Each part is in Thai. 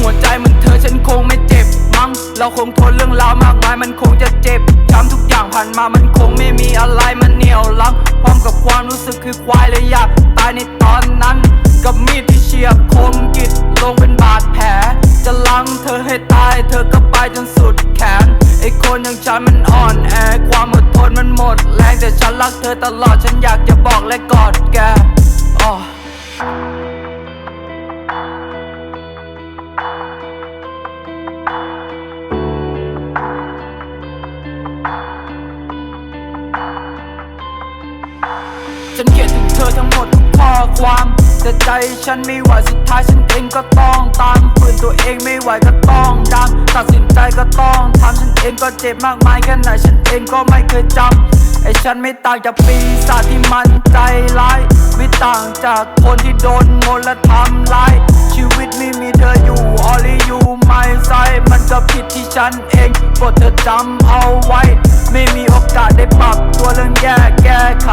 หัวใจเหมือนเธอฉันคงไม่เจ็บมั้งเราคงทนเรื่องราวมากมายมันคงจะเจ็บจำทุกอย่างผ่านมามันคงไม่มีอะไรมันเหนียวลังพร้อมกับความรู้สึกคือควายเลยอยากตายในตอนนั้น กับมีดที่เฉียบคมกิดลงเป็นบาดแผล จะลังเธอให้ตาย เธอก็ไปจนสุดแขนไอ้คนอย่างฉันมันอ่อนแอความอดทนมันหมดแรงแต่ฉันรักเธอตลอดฉันอยากจะบอกและกอดแก ฉันเขียนถึงเธอทั้งหมดทุกข้อความ แต่ใจฉันไม่ไหวสุดท้ายฉันเองก็ต้องตามฝืนตัวเองไม่ไหวก็ต้องดังตัดสินใจก็ต้องทำฉันเองก็เจ็บมากมายแค่ไหนฉันเองก็ไม่เคยจำไอ้ฉันไม่ต่างจากปีศาจที่มันใจร้ายไม่ต่างจากคนที่โดนมนและทำร้ายชีวิตไม่มีเธออยู่ only you my side มันก็ผิดที่ฉันเองกดเธอจำเอาไว้ ไม่มีโอกาสได้ปรับตัวเรื่องแย่แก้ไข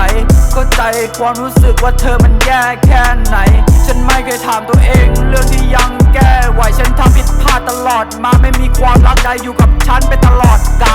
ก็ใจความรู้สึกว่าเธอมันแย่แค่ไหน ฉันไม่เคยถามตัวเองเรื่องที่ยังแก้ไหวฉันทำผิดพลาดตลอดมาไม่มีความรักใดอยู่กับฉันไปตลอดกาล